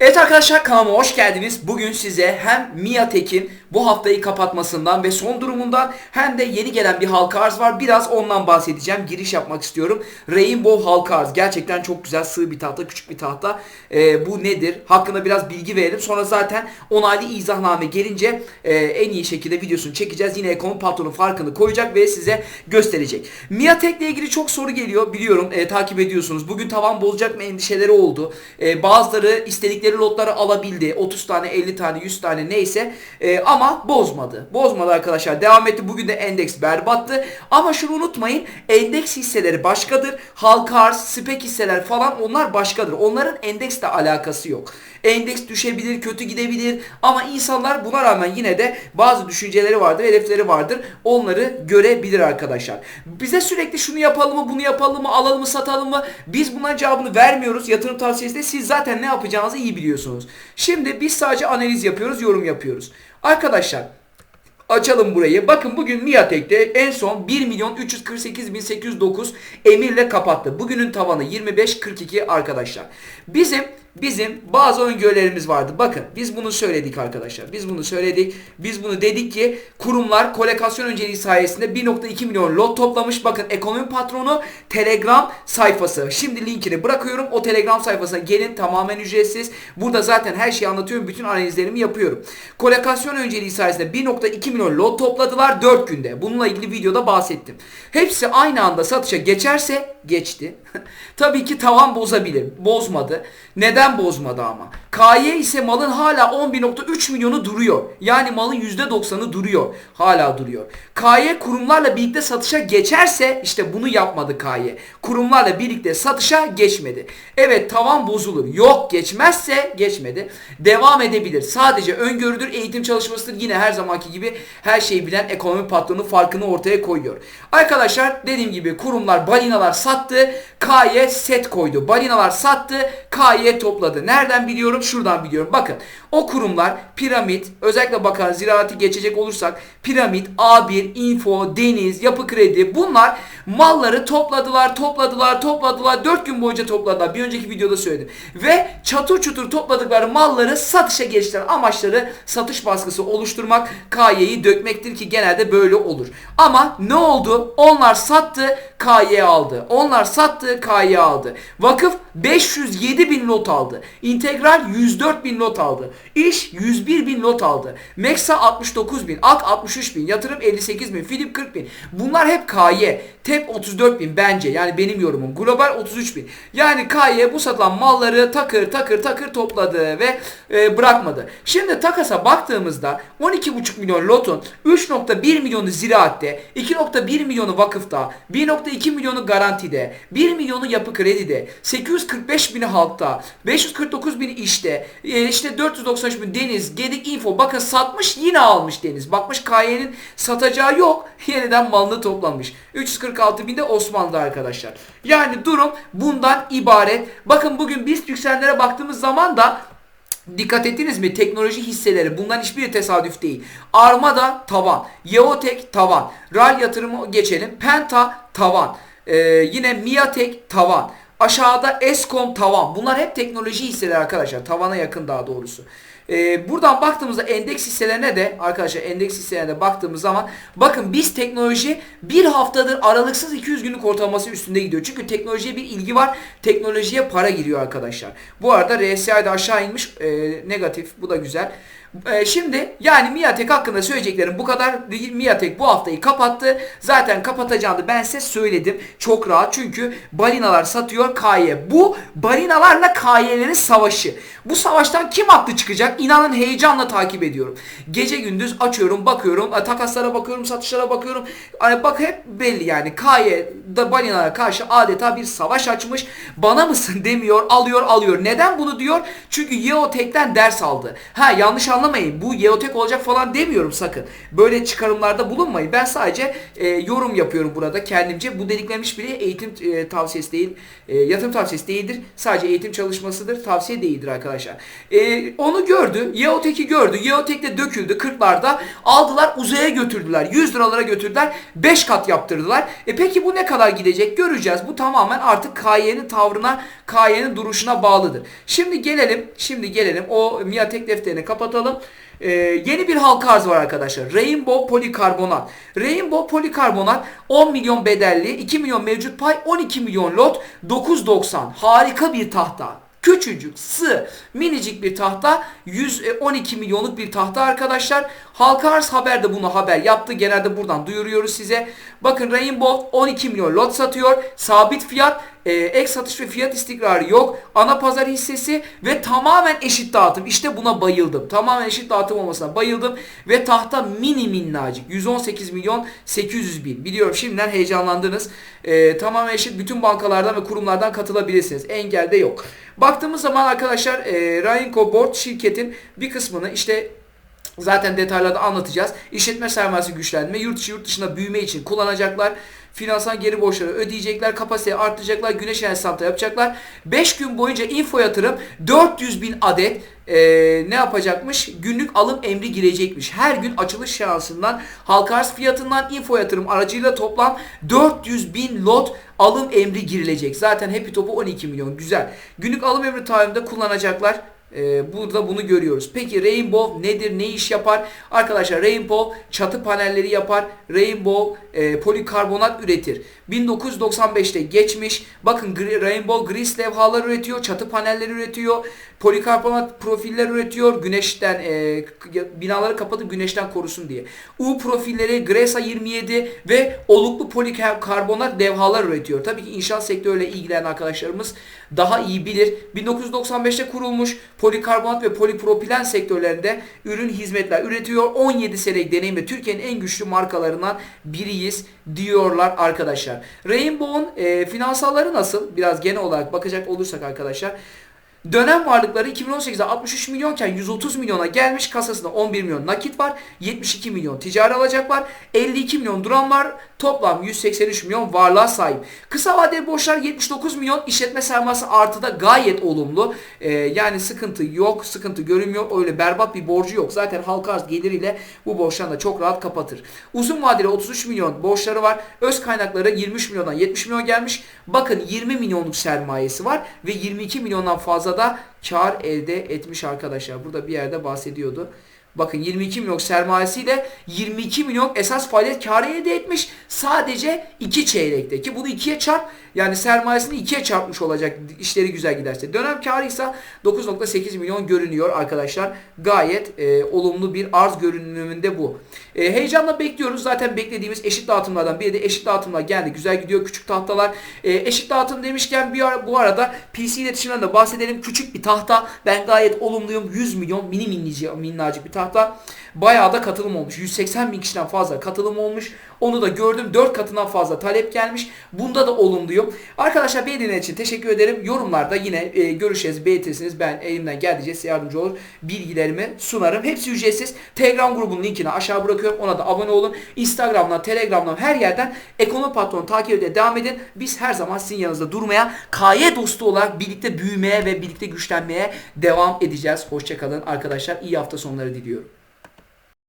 Evet arkadaşlar kanalıma hoş geldiniz. Bugün size hem Miatek'in bu haftayı kapatmasından ve son durumundan hem de yeni gelen bir halka arz var. Biraz ondan bahsedeceğim. Giriş yapmak istiyorum. Rainbow halka arz. Gerçekten çok güzel sığ bir tahta, küçük bir tahta. Ee, bu nedir? Hakkında biraz bilgi verelim. Sonra zaten onaylı izahname gelince e, en iyi şekilde videosunu çekeceğiz. Yine ekonomi patronu farkını koyacak ve size gösterecek. Miatek'le ilgili çok soru geliyor. Biliyorum e, takip ediyorsunuz. Bugün tavan bozacak mı endişeleri oldu. E, bazıları istedikleri lotları alabildi. 30 tane, 50 tane, 100 tane neyse. E, ama bozmadı. Bozmadı arkadaşlar. Devam etti. Bugün de endeks berbattı. Ama şunu unutmayın. Endeks hisseleri başkadır. Halka arz, spek hisseler falan onlar başkadır. Onların endeksle alakası yok. Endeks düşebilir, kötü gidebilir ama insanlar buna rağmen yine de bazı düşünceleri vardır, hedefleri vardır. Onları görebilir arkadaşlar. Bize sürekli şunu yapalım mı, bunu yapalım mı, alalım mı, satalım mı? Biz buna cevabını vermiyoruz. Yatırım tavsiyesinde siz zaten ne yapacağınızı iyi biliyorsunuz. Şimdi biz sadece analiz yapıyoruz, yorum yapıyoruz. Arkadaşlar Açalım burayı. Bakın bugün Miatek'te en son 1 milyon 348 bin 809 emirle kapattı. Bugünün tavanı 25.42 arkadaşlar. Bizim bizim bazı öngörülerimiz vardı. Bakın biz bunu söyledik arkadaşlar. Biz bunu söyledik. Biz bunu dedik ki kurumlar kolekasyon önceliği sayesinde 1.2 milyon lot toplamış. Bakın ekonomi patronu Telegram sayfası. Şimdi linkini bırakıyorum. O Telegram sayfasına gelin tamamen ücretsiz. Burada zaten her şeyi anlatıyorum. Bütün analizlerimi yapıyorum. Kolekasyon önceliği sayesinde 1.2 milyon lot topladılar 4 günde. Bununla ilgili videoda bahsettim. Hepsi aynı anda satışa geçerse geçti. Tabii ki tavan bozabilir. Bozmadı. Neden bozmadı ama? KY ise malın hala 11.3 milyonu duruyor. Yani malın %90'ı duruyor. Hala duruyor. KY kurumlarla birlikte satışa geçerse işte bunu yapmadı KY. Kurumlarla birlikte satışa geçmedi. Evet tavan bozulur. Yok geçmezse geçmedi. Devam edebilir. Sadece öngörüdür, eğitim çalışmasıdır. Yine her zamanki gibi her şeyi bilen ekonomi patronu farkını ortaya koyuyor. Arkadaşlar dediğim gibi kurumlar balinalar sattı. KY set koydu. Balinalar sattı. KY topladı. Nereden biliyorum? Şuradan biliyorum. Bakın o kurumlar piramit özellikle bakan ziraati geçecek olursak piramit, A1, Info, Deniz, Yapı Kredi bunlar malları topladılar, topladılar, topladılar. 4 gün boyunca topladılar. Bir önceki videoda söyledim. Ve çatır çutur topladıkları malları satışa geçtiler. Amaçları satış baskısı oluşturmak, KY'yi dökmektir ki genelde böyle olur. Ama ne oldu? Onlar sattı, KY aldı. Onlar sattı, KY aldı. Vakıf 507 bin lot aldı. İntegral 104 bin lot aldı. İş 101 bin lot aldı. Meksa 69 bin. Ak 63 bin. Yatırım 58 bin. Filip 40 bin. Bunlar hep KY. TEP 34 bin bence. Yani benim yorumum. Global 33 bin. Yani KY bu satılan malları takır takır takır topladı ve e, bırakmadı. Şimdi takasa baktığımızda 12,5 milyon lotun 3.1 milyonu ziraatte, 2.1 milyonu vakıfta, 1.2 milyonu garantide, 1 milyonu yapı kredide, 845 bini halkta, 549 bin işte, e, işte 493 bin Deniz, Gedik Info bakın satmış yine almış Deniz. Bakmış KY'nin satacağı yok. Yeniden malını toplamış. 346 bin de Osmanlı arkadaşlar. Yani durum bundan ibaret. Bakın bugün biz yükselenlere baktığımız zaman da Dikkat ettiniz mi? Teknoloji hisseleri bunların hiçbiri tesadüf değil. Armada tavan. Yeotek tavan. RAL yatırımı geçelim. Penta tavan. Ee, yine Miatek tavan. Aşağıda Eskom tavan. Bunlar hep teknoloji hisseleri arkadaşlar. Tavana yakın daha doğrusu. Ee, buradan baktığımızda endeks hisselerine de arkadaşlar endeks hisselerine de baktığımız zaman bakın biz teknoloji bir haftadır aralıksız 200 günlük ortalaması üstünde gidiyor. Çünkü teknolojiye bir ilgi var. Teknolojiye para giriyor arkadaşlar. Bu arada RSI de aşağı inmiş. Ee, negatif. Bu da güzel. Ee, şimdi yani Miatek hakkında söyleyeceklerim bu kadar. Miatek bu haftayı kapattı. Zaten kapatacağını ben size söyledim. Çok rahat çünkü balinalar satıyor KY. Bu balinalarla KY'lerin savaşı. Bu savaştan kim haklı çıkacak? İnanın heyecanla takip ediyorum. Gece gündüz açıyorum, bakıyorum, e, takaslara bakıyorum, satışlara bakıyorum. Hani bak hep belli yani. KY da balinalara karşı adeta bir savaş açmış. Bana mısın demiyor, alıyor, alıyor. Neden bunu diyor? Çünkü Yeotek'ten ders aldı. Ha yanlış anlamayın. Bu Yeotek olacak falan demiyorum sakın. Böyle çıkarımlarda bulunmayın. Ben sadece e, yorum yapıyorum burada kendimce. Bu dediklerim hiçbiri eğitim e, tavsiyesi değil, e, yatırım tavsiyesi değildir. Sadece eğitim çalışmasıdır. Tavsiye değildir arkadaşlar. E, onu gördü. Yeotek'i gördü. Yeotek de döküldü 40'larda. Aldılar uzaya götürdüler. 100 liralara götürdüler. 5 kat yaptırdılar. E peki bu ne kadar gidecek? Göreceğiz. Bu tamamen artık KY'nin tavrına, KY'nin duruşuna bağlıdır. Şimdi gelelim, şimdi gelelim. O Miatek defterini kapatalım. Ee, yeni bir halka arz var arkadaşlar. Rainbow polikarbonat. Rainbow polikarbonat 10 milyon bedelli, 2 milyon mevcut pay, 12 milyon lot, 9.90. Harika bir tahta. Küçücük, sığ, minicik bir tahta. 112 milyonluk bir tahta arkadaşlar. Halka arz haber de bunu haber yaptı. Genelde buradan duyuruyoruz size. Bakın Rainbow 12 milyon lot satıyor. Sabit fiyat. E, ek satış ve fiyat istikrarı yok. Ana pazar hissesi ve tamamen eşit dağıtım. İşte buna bayıldım. Tamamen eşit dağıtım olmasına bayıldım. Ve tahta mini minnacık. 118 milyon 800 bin. Biliyorum şimdiden heyecanlandınız. E, tamamen eşit bütün bankalardan ve kurumlardan katılabilirsiniz. Engel de yok. Baktığımız zaman arkadaşlar e, Rainco Board şirketin bir kısmını işte Zaten detaylarda anlatacağız. İşletme sermayesi güçlendirme, yurt içi yurt dışında büyüme için kullanacaklar. Finansal geri borçları ödeyecekler, kapasiteyi arttıracaklar, güneş enerjisi santrali yapacaklar. 5 gün boyunca info yatırım 400 bin adet e, ne yapacakmış? Günlük alım emri girecekmiş. Her gün açılış şansından, halka arz fiyatından info yatırım aracıyla toplam 400 bin lot alım emri girilecek. Zaten Happy Top'u 12 milyon. Güzel. Günlük alım emri taahhüdünde kullanacaklar. Ee, burada bunu görüyoruz. Peki Rainbow nedir? Ne iş yapar? Arkadaşlar Rainbow çatı panelleri yapar. Rainbow e, polikarbonat üretir. 1995'te geçmiş. Bakın Rainbow Grease levhalar üretiyor. Çatı panelleri üretiyor. Polikarbonat profiller üretiyor. Güneşten e, binaları kapatıp güneşten korusun diye. U profilleri Gresa 27 ve oluklu polikarbonat levhalar üretiyor. Tabii ki inşaat sektörüyle ilgilenen arkadaşlarımız daha iyi bilir. 1995'te kurulmuş polikarbonat ve polipropilen sektörlerinde ürün hizmetler üretiyor. 17 senelik deneyimle Türkiye'nin en güçlü markalarından biriyiz diyorlar arkadaşlar. Rainbow'un e, finansalları nasıl? Biraz genel olarak bakacak olursak arkadaşlar. Dönem varlıkları 2018'de 63 milyonken 130 milyona gelmiş. Kasasında 11 milyon nakit var. 72 milyon ticari alacak var. 52 milyon duran var. Toplam 183 milyon varlığa sahip. Kısa vadeli borçlar 79 milyon. işletme sermayesi artıda gayet olumlu. Ee, yani sıkıntı yok. Sıkıntı görünmüyor. Öyle berbat bir borcu yok. Zaten halka arz geliriyle bu borçlarını da çok rahat kapatır. Uzun vadeli 33 milyon borçları var. Öz kaynakları 23 milyondan 70 milyon gelmiş. Bakın 20 milyonluk sermayesi var ve 22 milyondan fazla da kar elde etmiş arkadaşlar. Burada bir yerde bahsediyordu. Bakın 22 milyon sermayesiyle 22 milyon esas faaliyet karı elde etmiş. Sadece 2 çeyrekte ki bunu 2'ye çarp yani sermayesini 2'ye çarpmış olacak işleri güzel giderse. Dönem karı ise 9.8 milyon görünüyor arkadaşlar. Gayet e, olumlu bir arz görünümünde bu. E, heyecanla bekliyoruz. Zaten beklediğimiz eşit dağıtımlardan biri de eşit dağıtımlar geldi. Güzel gidiyor küçük tahtalar. E, eşit dağıtım demişken bir ara, bu arada PC iletişimden de bahsedelim. Küçük bir tahta. Ben gayet olumluyum. 100 milyon mini minnici, minnacık bir tahta. Bayağı da katılım olmuş. 180 bin kişiden fazla katılım olmuş. Onu da gördüm. 4 katından fazla talep gelmiş. Bunda da olumluyum. Arkadaşlar beni dinlediğiniz için teşekkür ederim. Yorumlarda yine e, görüşeceğiz, beğenirsiniz. Ben elimden geldiğince size yardımcı olur. Bilgilerimi sunarım. Hepsi ücretsiz. Telegram grubunun linkini aşağı bırakıyorum. Ona da abone olun. Instagram'dan, Telegram'dan her yerden ekonomi patronu takip edip devam edin. Biz her zaman sizin yanınızda durmaya, KY dostu olarak birlikte büyümeye ve birlikte güçlenmeye devam edeceğiz. Hoşçakalın arkadaşlar. İyi hafta sonları diliyorum.